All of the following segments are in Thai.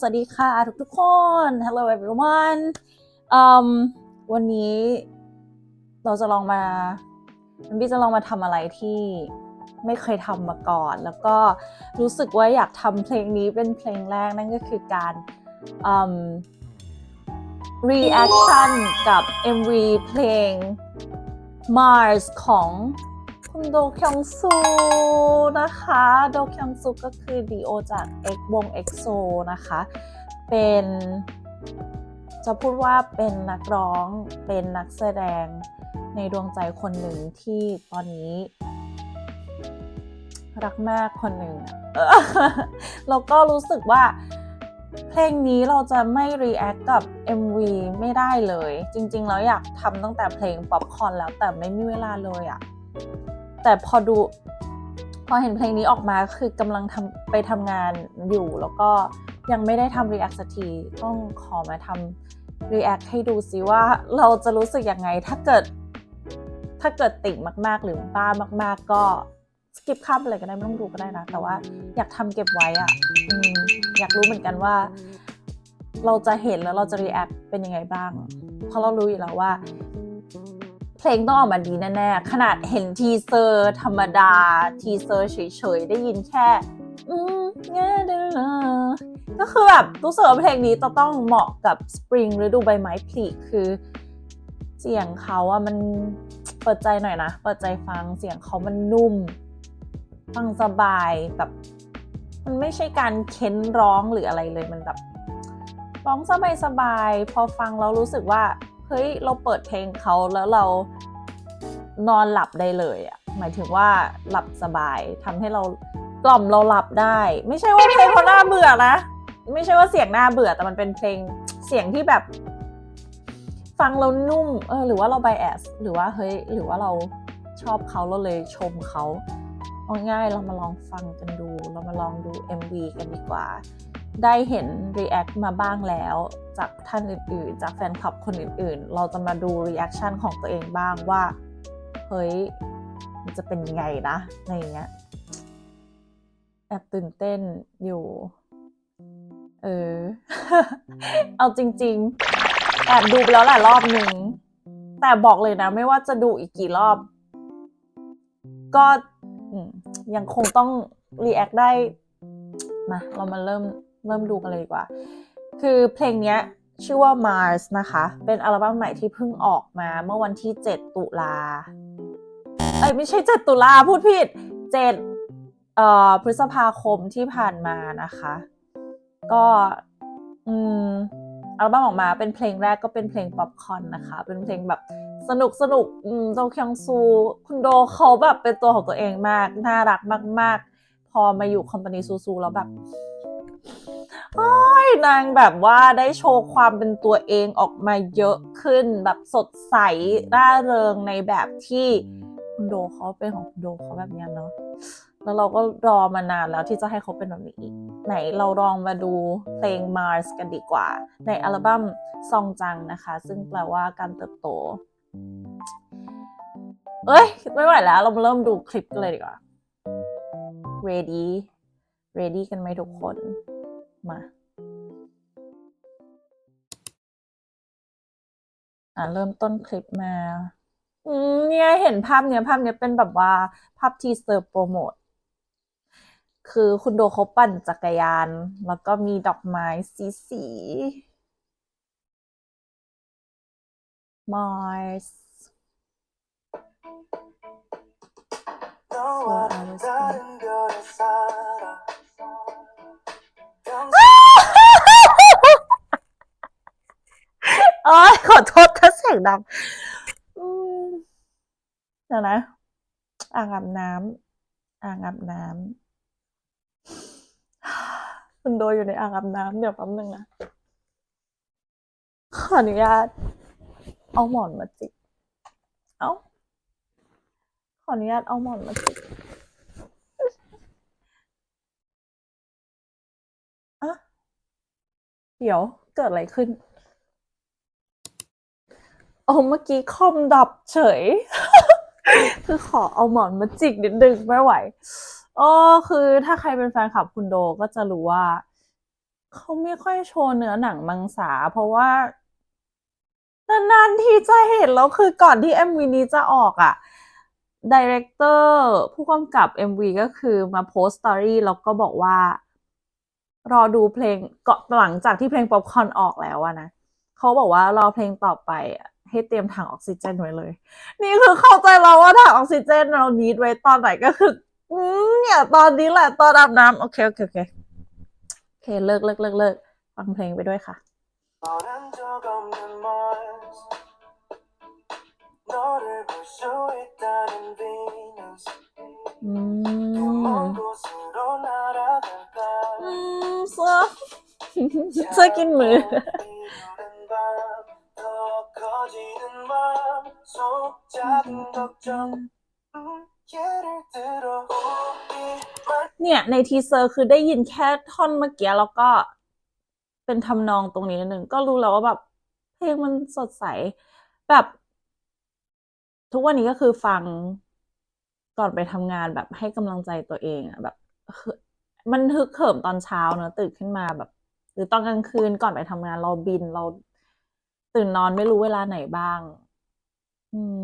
สวัสดีค่ะทุกทุกคน Hello everyone วันนี้เราจะลองมามันพี่จะลองมาทำอะไรที่ไม่เคยทำมาก่อน แล้วก็รู้สึกว่าอยากทำเพลงนี้เป็นเพลงแรกนั่นก็คือการ reaction กับ MV เพลง Mars ของคุณโดคยองซู นะคะโดคยองซูก็คือดีโอจาก X วง EXO นะคะ เป็นจะพูดว่าเป็นนักร้องเป็นนักแสดงในดวงใจคนหนึ่งที่ตอนนี้ รักมากคนหนึ่งเออแล้วก็รู้สึกว่าเพลงนี้เราจะไม่ react กับ MV ไม่ได้เลย จริงๆ แล้วอยากทำตั้งแต่เพลงป๊อปคอ r n แล้วแต่ไม่มีเวลาเลยอะแต่พอดู พอเห็นเพลงนี้ออกมาคือกำลังทำไปทำงานอยู่ แล้วก็ยังไม่ได้ทำ react สักทีต้องขอมาทำ react ให้ดูซิว่าเราจะรู้สึกยังไงถ้าเกิด ถ้าเกิดติ่งมากๆ หรือบ้ามาก ๆ ก็สกิปข้ามไปเลยก็ได้ไม่ต้องดูก็ได้นะ แต่ว่าอยากทำเก็บไว้อะอืมอยากรู้เหมือนกันว่า เราจะเห็นแล้วเราจะ react เป็นยังไงบ้าง เพราะเรารู้อยู่แล้วว่า ลงต้องออกมาดีแน่ๆ ขนาดเห็นทีเซอร์ธรรมดา ทีเซอร์เฉยๆ ได้ยินแค่อืมเงี้ยเดอก็คือแบบรู้สึกว่าเพลงนี้จะต้องเหมาะกับสปริงฤดูใบไม้ผลิคือเสียงเขาอะมันเปิดใจหน่อยนะ เปิดใจฟังเสียงเขามันนุ่ม ฟังสบายแบบมันไม่ใช่การเค้นร้องหรืออะไรเลยมันแบบร้องสบายสบายๆพอฟังแล้วรู้สึกว่า เฮ้ยเราเปิดเพลงเขาแล้วเรานอนหลับได้เลยอะหมายถึงว่าหลับสบายทำให้เรากล่อมเราหลับได้ ไม่ใช่ว่าเพลงเขาหน่าเบื่อนะ ไม่ใช่ว่าเสียงหน่าเบื่อแต่มันเป็นเพลงเสียงที่แบบ ฟังแล้วนุ่มเออหรือว่าเราไบแอสหรือว่าเฮ้ยหรือว่าเราชอบเขาเราเลยชมเขาเอาง่ายเรามาลองฟังกันดู เรามาลองดู MV กันดีกว่า ได้เห็น React มาบ้างแล้ว จากท่านอื่นๆ จากแฟนคลับคนอื่นๆ เราจะมาดู Reaction ของตัวเองบ้างว่า เฮ้ย มันจะเป็นยังไงนะในอย่างเงี้ยแอบตื่นเต้นอยู่ เออ เอาจริง ๆ แอบดูไปแล้วหลายรอบหนึ่ง แต่บอกเลยนะ ไม่ว่าจะดูอีกกี่รอบ ก็ยังคงต้อง react ได้มาเรามาเริ่มเริ่มดูกันเลยดีกว่า คือเพลงเนี้ยชื่อว่า Mars นะคะ เป็นอัลบั้มใหม่ที่เพิ่งออกมาเมื่อวันที่ 7 ตุลาเอ้ยไม่ใช่ 7 ตุลาพูดผิด 7 เอ่อพฤษภาคมที่ผ่านมานะคะ ก็อืมอัลบั้มออกมาเป็นเพลงแรกก็เป็นเพลงป๊อปคอนนะคะ เป็นเพลงแบบสนุกสนุกอืมโดคยองซู คุณโดเขาแบบเป็นตัวของตัวเองมาก น่ารักมาก ๆ พอมาอยู่คอมพานีซูซูแล้วแบบ โอ้ยนางแบบว่าได้โชว์ความเป็นตัวเองออกมาเยอะขึ้นแบบสดใสร่าเริงในแบบที่คุณโดเขาเป็นของคุณโดเขาแบบนี้เนาะแล้วเราก็รอมานานแล้วที่จะให้เขาเป็นแบบนี้อีกไหนเราลองมาดูเพลง Mars กันดีกว่า ในอัลบั้มซองจังนะคะ ซึ่งแปลว่าการเติบโต เอ้ย ไม่ไหวแล้ว เรามาเริ่มดูคลิปกันเลยดีกว่า ready ready กันไหมทุกคน มา อ่ะ เริ่มต้นคลิปมา อืมเนี่ยเห็นภาพเนี้ยภาพเนี้ยเป็นแบบว่าภาพทีเซอร์โปรโมท คือคุณโดเขาปั่นจักรยาน แล้วก็มีดอกไม้สีสี Mars 너와 알았어. 다른 별에 살아 평생 โอ้ยขอโทษถ้าเสียงดังเดี๋ยวนะอ่างอาบน้ำอ่างอาบน้ำคุณโดอยู่ในอ่างอาบน้ำเดี๋ยวแป๊บนึงนะ ขออนุญาต เอาหมอนมาจิก เอ้า ขออนุญาตเอาหมอนมาจิกอะ เดี๋ยวเกิดอะไรขึ้นโอ้เมื่อกี้คอมดับเฉย คือขอเอาหมอนมาจิกนิดนึงไม่ไหวอ๋อคือถ้าใครเป็นแฟนคลับคุณโดก็จะรู้ว่า เขาไม่ค่อยโชว์เนื้อหนังมังสา เพราะว่านานๆทีจะเห็นแล้วคือก่อนที่ MV นี้จะออกอะ่ะดีเรคเตอร์ผู้กำกับ MV ก็คือมาโพสต์สตอรี่แล้วก็บอกว่า รอดูเพลงก็หลังจากที่เพลงป๊อปคอร์นออกแล้วอะนะเขาบอกว่ารอเพลงต่อไปอะให้เตรียมถังออกซิเจนไว้เลย นี่คือเข้าใจแล้วว่าถังออกซิเจนเรานีดไว้ตอนไหนก็คือ อืมเนี่ยตอนนี้แหละตอนอาบน้ำโอเคโอเคโอเคโอเคเลิกเลิกเลิกเลิกฟังเพลงไปด้วยค่ะ 떠난 적 없는 Mars 너를 볼 수 있다는 Venus อืมอืมเสื้อเสื้อกินมือ เนี่ย ในทีเซอร์คือได้ยินแค่ท่อนเมื่อกี้แล้วก็เป็นทำนองตรงนี้นึงก็รู้แล้วว่าแบบเพลงมันสดใส แบบ ทุกวันนี้ก็คือฟัง ก่อนไปทำงานแบบให้กำลังใจตัวเองอะแบบมันฮึกเหิมตอนเช้าเนอะตื่นขึ้นมาแบบ หรือตอนกลางคืนก่อนไปทำงานเราบินเรา ตื่นนอนไม่รู้เวลาไหนบ้าง อืม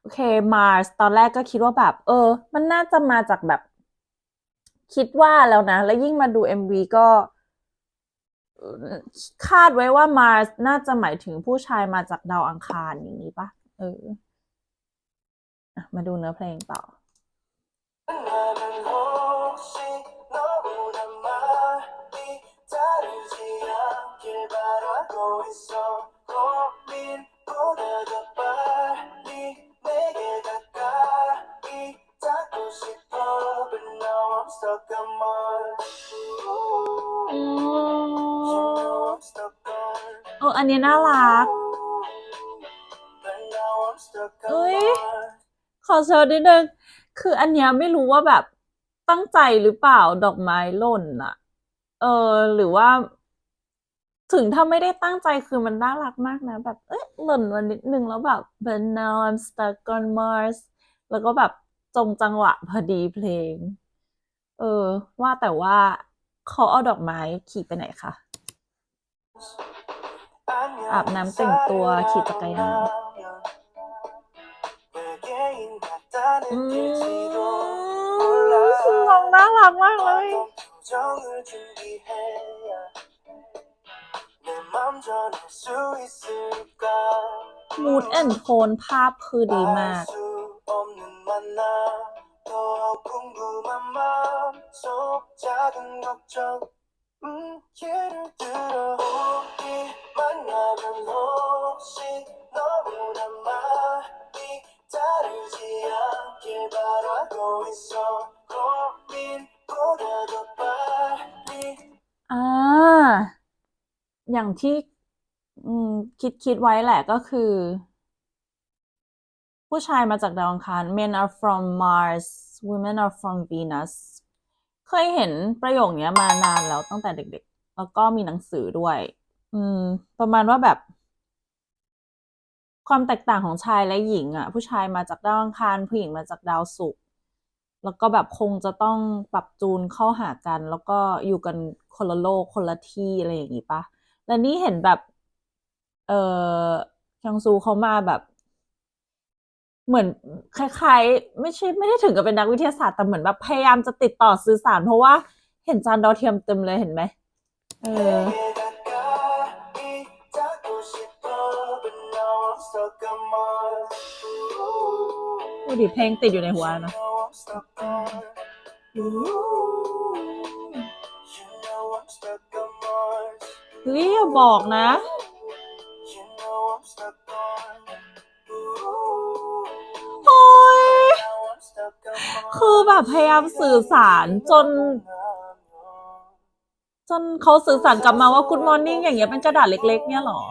โอเค Mars ตอนแรกก็คิดว่าแบบ เออ มันน่าจะมาจากแบบ คิดว่าแล้วนะ แล้วยิ่งมาดู MV ก็เอ่อคาดไว้ว่า Mars น่าจะหมายถึงผู้ชายมาจากดาวอังคารอย่างนี้ปะเออมาดูเนื้อเพลงต่อ 나면 혹시 너무나 많이 다르지 않길 바라고 있어 고민보다 더 빨리 내게 가까이 닿고 싶어 But now I'm stuck on Mars อื You ม know I'm stuck on เอออันนี้น่ารัก But now I'm stuck on Ui. Mars ขอเชิญนิดนึง คืออันเนี้ยไม่รู้ว่าแบบตั้งใจหรือเปล่าดอกไม้หล่นอะเออ หรือว่า ถึงถ้าไม่ได้ตั้งใจคือมันน่ารักมากนะ แบบ เอ๊ะหล่นมานิดนึงแล้วแบบ but now I'm stuck on Mars แล้วก็แบบจงจังหวะพอดีเพลง เออ ว่าแต่ว่าเขาเอาดอกไม้ขี่ไปไหนคะอาบน้ำแต่งตัวขี่จักรยาน มน้องน่ารักมากเลย มูดแอนโทนภาพคือดีมาก 마음 속 작은 걱정 음, 예를 들어 우리 만나면 혹시 너무나 많이 다르지 않길 바라고 있어 고민보다 더 빨리 อ่า อย่างที่ อืม คิดคิดไว้แหละก็คือ ผู้ชายมาจากดาวอังคาร men are from Mars women are from Venus เคยเห็นประโยคเนี้ยมานานแล้วตั้งแต่เด็กๆ แล้วก็มีหนังสือด้วย อืม ประมาณว่าแบบ ความแตกต่างของชายและหญิงอะ ผู้ชายมาจากดาวอังคารผู้หญิงมาจากดาวศุกร์แล้วก็แบบคงจะต้องปรับจูนเข้าหากัน แล้วก็อยู่กันคนละโลกคนละที่อะไรอย่างงี้ปะและนี่เห็นแบบ เออชังซูเขามาแบบ เหมือนคล้ายๆ ไม่ใช่ไม่ได้ถึงกับเป็นนักวิทยาศาสตร์แต่เหมือนแบบพยายามจะติดต่อสื่อสาร เพราะว่าเห็นจานดาวเทียมเต็มเลยเห็นไหมเออ ดูดิเพลงติดอยู่ในหัวนะ You know I'm stuck on You know I'm stuck on Mars เฮ้ยอย่าบอกนะ You know I'm stuck on โอ้ย Now I'm stuck on Mars คือแบบพยายามสื่อสารจน จนเขาสื่อสารกลับมาว่า Good Morning อย่างเงี้ยเป็นกระดาษเล็ก ๆ เนี่ยเหรอ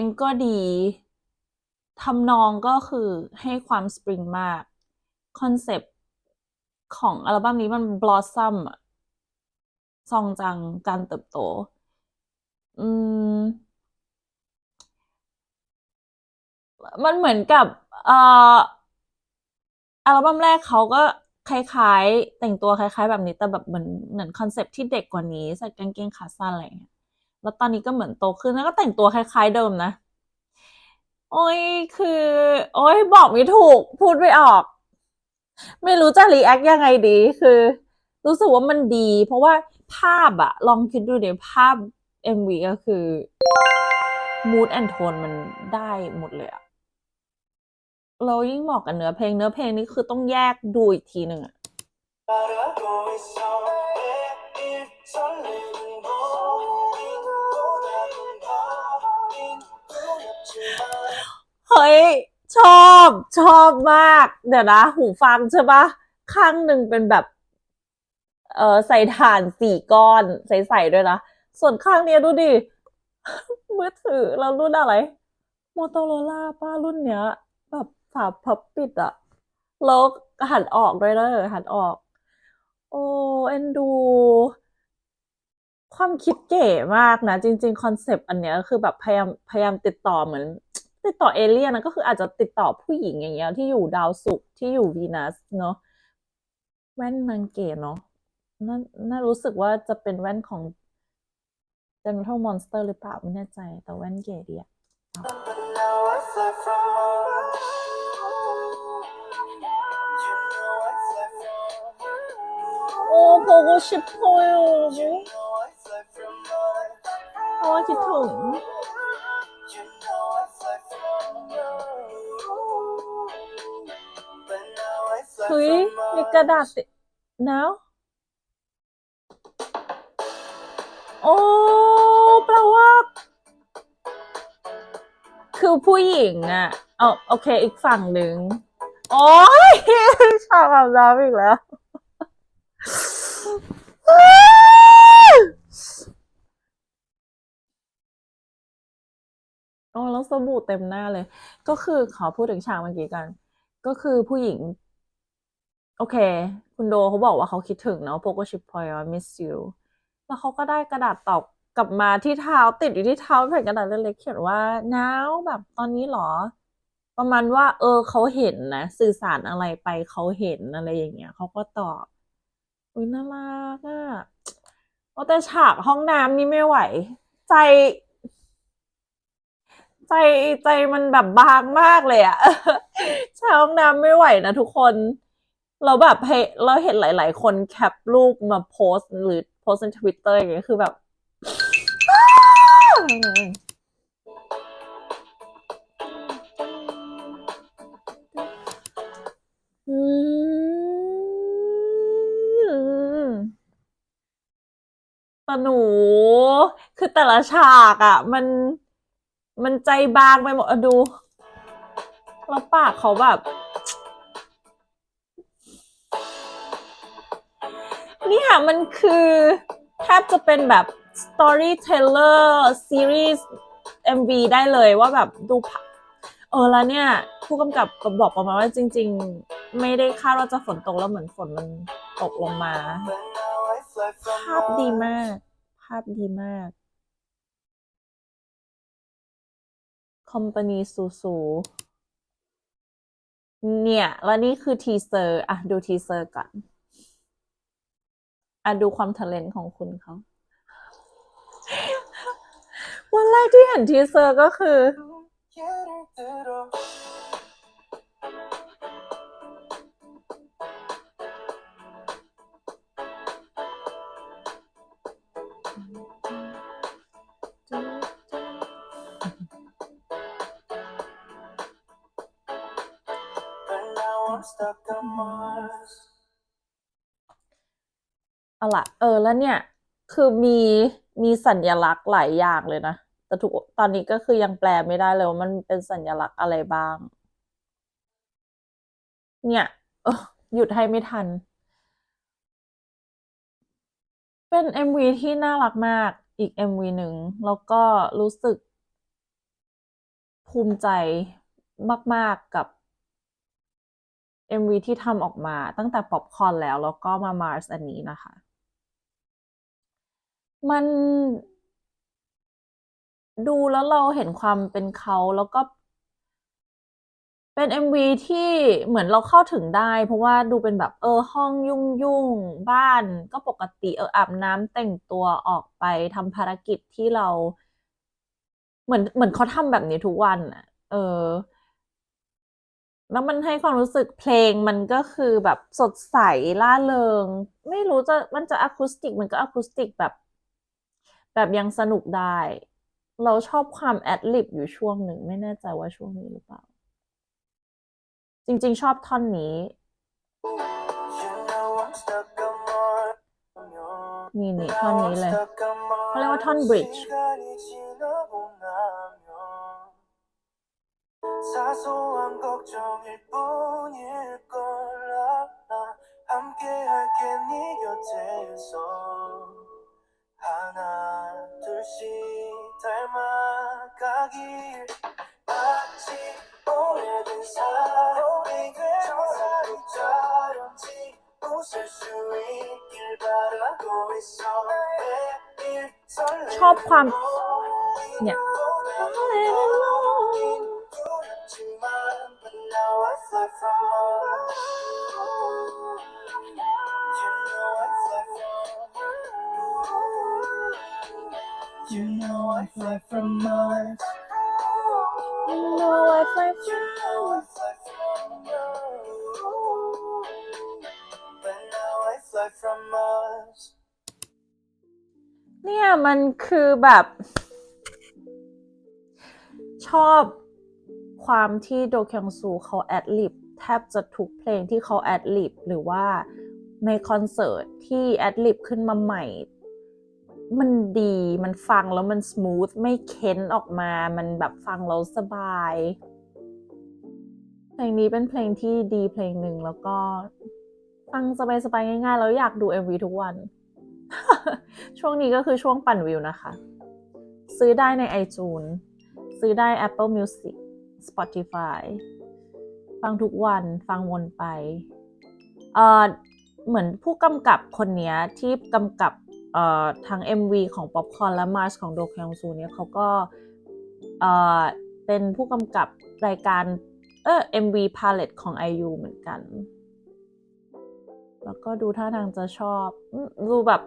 งก็ดีทำนองก็คือให้ความสปริงมาก คอนเซปต์ของอัลบั้มนี้มันบลอสซัมซองจังการเติบโต อืม มันเหมือนกับเอ่ออัลบั้มแรกเขาก็คล้ายๆ แต่งตัวคล้าย ๆ แบบนี้แต่แบบเหมือนเหมือนคอนเซปต์ที่เด็กกว่านี้ใส่กางเกงขาสั้นอะไรอย่างเงี้ย แล้วตอนนี้ก็เหมือนโตขึ้นแล้วก็แต่งตัวคล้าย ๆเดิมนะ โอ้ยคือ โอ้ยบอกไม่ถูก พูดไม่ออก ไม่รู้จะรีแอคยังไงดี คือ รู้สึกว่ามันดี เพราะว่าภาพอะลองคิดดูเดี๋ยวภาพ MV ก็คือ mood and tone มันได้หมดเลยอะเรายิ่งเหมาะกับเนื้อเพลงเนื้อเพลงนี้คือต้องแยกดูอีกทีหนึ่งอะ เฮ้ย ชอบชอบมาก เดี๋ยวนะ หูฟังใช่ปะข้างหนึ่งเป็นแบบ เออใส่ถ่านสี่ก้อน ใส่ๆด้วยนะ ส่วนข้างเนี้ยดูดิมือถือเรารุ่นอะไรโมโตโรล่าป้ารุ่นเนี้ย แบบฝาพับปิดอะแล้วหันออกด้วยนะหันออก โอ้เอ็นดู ความคิดเก๋มากนะ จริง ๆ คอนเซปต์อันเนี้ยคือแบบพยายามพยายามติดต่อเหมือน ติดต่อเอเลี่ยนนะก็คืออาจจะติดต่อผู้หญิงอย่างเงี้ยที่อยู่ดาวศุกร์ที่อยู่วีนัสเนาะแว่นนางเก๋เนาะน่าน่ารู้สึกว่าจะเป็นแว่นของ Gentle Monster หรือเปล่าไม่แน่ใจ แต่แว่นเก๋ดีอะโอ้โพโกชิปโพย You know I fly from Mars เพราะว่าคิดถึง เฮ้ยมีกระดาษติดหนาวโอ้แปลว่า คือผู้หญิงอะเอาโอเค อีกฝั่งหนึ่งโอ้ยชอบคำน้ำอีกแล้วโอ้แล้วสบู่เต็มหน้าเลย ก็คือขอพูดถึงฉากเมื่อกี้กัน ก็คือผู้หญิง โอเค คุณโดเขาบอกว่าเขาคิดถึงเนาะโปโกชิปพอยว่า miss you แล้วเขาก็ได้กระดาษตอบกลับมาที่เท้าติดอยู่ที่เท้าแผ่นกระดาษเล็กๆเขียนว่าหนาวแบบตอนนี้หรอ ประมาณว่า เออเขาเห็นนะ สื่อสารอะไรไปเขาเห็นอะไรอย่างเงี้ยเขาก็ตอบอุ้ยน่ารักอะโอ้แต่ฉากห้องน้ำนี่ไม่ไหว ใจใจใจมันแบบบางมากเลยอะใช้ห้องน้ำไม่ไหวนะทุกคน เราแบบให้เราเห็นหลาย ๆ คนแคปรูปมาโพสหรือโพสในทวิตเตอร์อย่างเงี้ยคือแบบแต่หนู คือแต่ละฉากอะมันมันใจบางไปหมดอะดู แล้วปากเขาแบบ เนี่ยมันคือแทบจะเป็นแบบ storyteller series MV ได้เลยว่าแบบดูภาเออแล้วเนี่ย ผู้กำกับบอกประมาณว่าจริง ๆ ไม่ได้คาดว่าจะฝนตกแล้วเหมือนฝนมันตกลงมา ภาพดีมาก ภาพดีมาก คอมพานีซูซูเนี่ย แล้วนี่คือทีเซอร์ อะ ดูทีเซอร์ก่อน อะดูความทะเลนของคุณเขาวันแรกที่เห็นทีเซอร์ก็คือ เอาละเออแล้วเนี่ย คือมีมีสัญลักษณ์หลายอย่างเลยนะ แต่ทุกตอนนี้ก็คือยังแปลไม่ได้เลยว่ามันเป็นสัญลักษณ์อะไรบ้าง เนี่ยเออหยุดให้ไม่ทัน เป็น MV ที่น่ารักมากอีก MV หนึ่ง แล้วก็รู้สึกภูมิใจมาก ๆ กับ MV ที่ทำออกมาตั้งแต่ป๊อปคอร์นแล้ว แล้วก็มา Mars อันนี้นะคะ มัน ดูแล้วเราเห็นความเป็นเขาแล้วก็ เป็น MV ที่เหมือนเราเข้าถึงได้ เพราะว่าดูเป็นแบบเออห้องยุ่งๆบ้านก็ปกติเอออาบน้ำแต่งตัวออกไปทำภารกิจที่เรา เหมือนเหมือนเขาทำแบบนี้ทุกวันน่ะ เออ แล้วมันให้ความรู้สึกเพลงมันก็คือแบบสดใสร่าเริง ไม่รู้จะมันจะอะคูสติกมันก็อะคูสติกแบบ แบบยังสนุกได้ เราชอบความ Ad-lib อยู่ช่วงหนึ่ง ไม่แน่ใจว่าช่วงนี้หรือเปล่า จริง ๆ ชอบท่อนนี้ You know I'm stuck on more นี่นี่ท่อนนี้เลย เขาเรียกว่าท่อน bridge 시간이 지나고 나면 사소한 걱정일 뿐일 걸 알아 함께 할게 네 곁에서 하나 둘씩 닮아가길 마치 오래된 사람이 된 사람처럼지 웃을 수 있길 바라고 있어 매일 ชอบความ 설레는 เนี่ย 두렵지만 but now I fly from Mars You know I fly from Mars You know I fly You know I fly from Mars But now I fly from Mars เนี่ยมันคือแบบ ชอบความที่โดคยองซูเขาแอดลิบแทบจะทุกเพลงที่เขาแอดลิบหรือว่าในคอนเสิร์ตที่แอดลิบขึ้นมาใหม่ มันดีมันฟังแล้วมันส o ู t ไม่เค้นออกมา มันแบบฟังแล้วสบาย เพลงนี้เป็นเพลงที่ดีเพลงหนึ่งแล้วก็ฟังสบายๆง่ายๆ แล้วอยากดู MV ทุกวัน ช่วงนี้ก็คือช่วงปั่นวิวนะคะ ซื้อได้ใน iTunes ซื้อได้ Apple Music Spotify ฟังทุกวันฟังวนไป เอ่อเหมือนผู้กำกับคนนี้ที่กำกับ ทาง MV ของ Popcorn และ Mars ของโดคยองซูเนี่ยเขาก็เป็นผู้กำกับรายการเออ MV Palette ของ IU เหมือนกัน แล้วก็ดูท่าทางจะชอบ ดูแบบ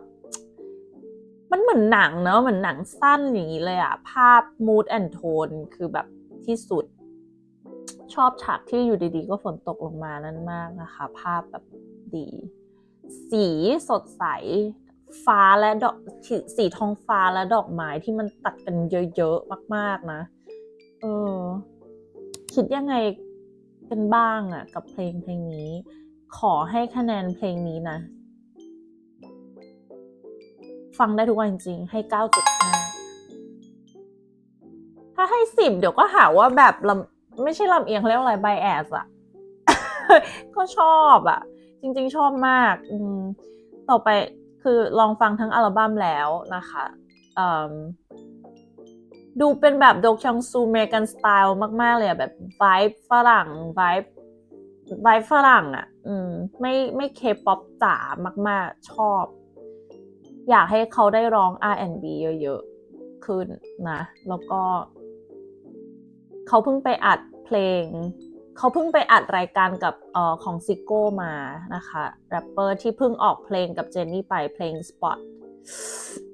มันเหมือนหนังเนอะเหมือนหนังสั้นอย่างนี้เลยอะภาพ mood and tone คือแบบที่สุด ชอบฉากที่อยู่ดีๆ ก็ฝนตกลงมานั่นมากนะคะ ภาพแบบดี สีสดใส ฟ้าและดอกสีทองฟ้าและดอกไม้ที่มันตัดกันเยอะๆมาก ๆนะ เออ คิดยังไงกันบ้างอะกับเพลงเพลงนี้ ขอให้คะแนนเพลงนี้นะ ฟังได้ทุกวันจริง ให้ 9.5 ถ้าให้ 10 เดี๋ยวก็หาว่าแบบลำไม่ใช่ลำเอียงเขาเรียกว่าอะไรไบแอสอะก็ชอบอะจริง ๆ ชอบมาก อืมต่อไป คือลองฟังทั้งอัลบั้มแล้วนะคะดูเป็นแบบโดกชังซูเมกันสไตล์มาก ๆ เลยอะแบบไวฟ์ฝรั่งไวฟ์ไวฟ์ฝรั่งอะอืมไม่ไม่เคป๊อปจ๋ามาก ๆ ชอบ อยากให้เขาได้ร้อง R&B เยอะ ๆ ขึ้นนะ แล้วก็ เขาเพิ่งไปอัดเพลง เขาเพิ่งไปอัดรายการกับออของซิโก้มานะคะแรปเปอร์ที่เพิ่งออกเพลงกับเจนนี่ไปเพลง Spot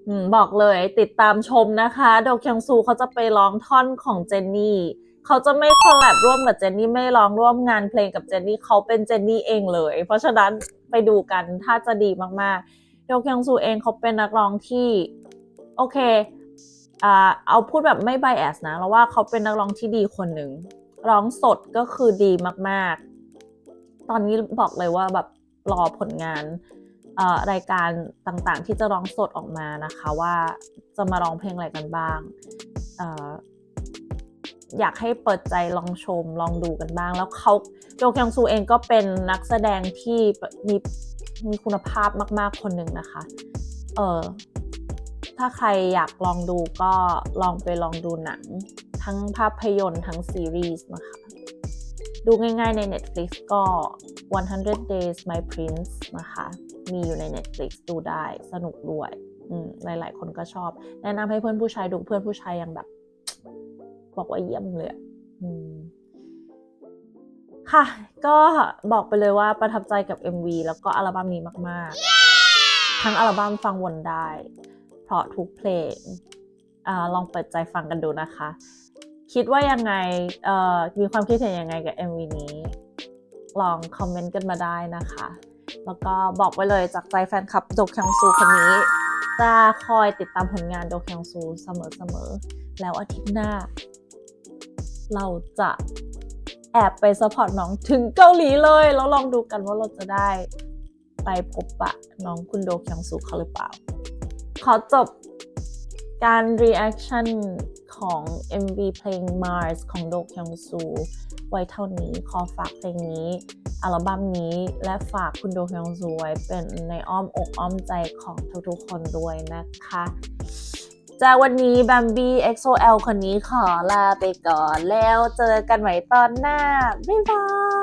อืมบอกเลยติดตามชมนะคะโดคยองซูเขาจะไปร้องท่อนของเจนนี่เขาจะไม่คอลแลบร่วมกับเจนนี่ไม่ร้องร่วมงานเพลงกับเจนนี่เขาเป็นเจนนี่เองเลย เพราะฉะนั้นไปดูกันถ้าจะดีมากๆโดคยองซูเองเขาเป็นนักร้องที่โอเคอเอาพูดแบบไม่ไบแอสนะ แล้วว่าเขาเป็นนักร้องที่ดีคนหนึ่ง ร้องสดก็คือดีมาก ๆ ตอนนี้บอกเลยว่าแบบรอผลงานเอ่อรายการต่างๆ ที่จะร้องสดออกมานะคะว่าจะมาร้องเพลงอะไรกันบ้างเอ่ออยากให้เปิดใจลองชมลองดูกันบ้าง แล้วเขาโจคยองซูเองก็เป็นนักแสดงที่มีมีคุณภาพมาก ๆ คนหนึ่งนะคะ เออ ถ้าใครอยากลองดูก็ลองไปลองดูหนัง ทั้งภาพยนตร์ทั้งซีรีส์นะคะ ดูง่ายๆใน Netflix ก็ 100 Days My Prince นะคะ มีอยู่ใน Netflix ดูได้สนุกด้วยอืมหลายๆ คนก็ชอบ แนะนำให้เพื่อนผู้ชายดูเพื่อนผู้ชายยังแบบ บอกว่าเยี่ยมเลยอืมค่ะ ก็บอกไปเลยว่าประทับใจกับ MV แล้วก็อัลบั้มนี้มาก ๆ ทั้งอัลบั้มฟังวนได้ ราะทุกเพลงอาลองเปิดใจฟังกันดูนะคะ คิดว่ายังไงเอ่อมีความคิดเห็นยังไงกับ MV นี้ ลองคอมเมนต์กันมาได้นะคะ แล้วก็บอกไว้เลยจากใจแฟนคลับโดคยังซูคนนี้ จะคอยติดตามผลงานโดคยังซูเสมอๆ แล้วอาทิตย์หน้า เราจะแอบไปสปอร์ตน้องถึงเกาหลีเลย แล้วลองดูกันว่าเราจะได้ไปพบปะน้องคุณโดคยังซูเขาหรือเปล่า ขอจบการ reaction ของ MV เพลง Mars ของโดคยังซูไว้เท่านี้ขอฝากเพลงนี้ อัลบั้มนี้และฝากคุณโดคยังซูไว้เป็นในอ้อมอกอ้อมใจของทุกๆคนด้วยนะคะจากวันนี้บัมบี้ XOL คนนี้ขอลาไปก่อนแล้วเจอกันใหม่ตอนหน้า บ๊ายบาย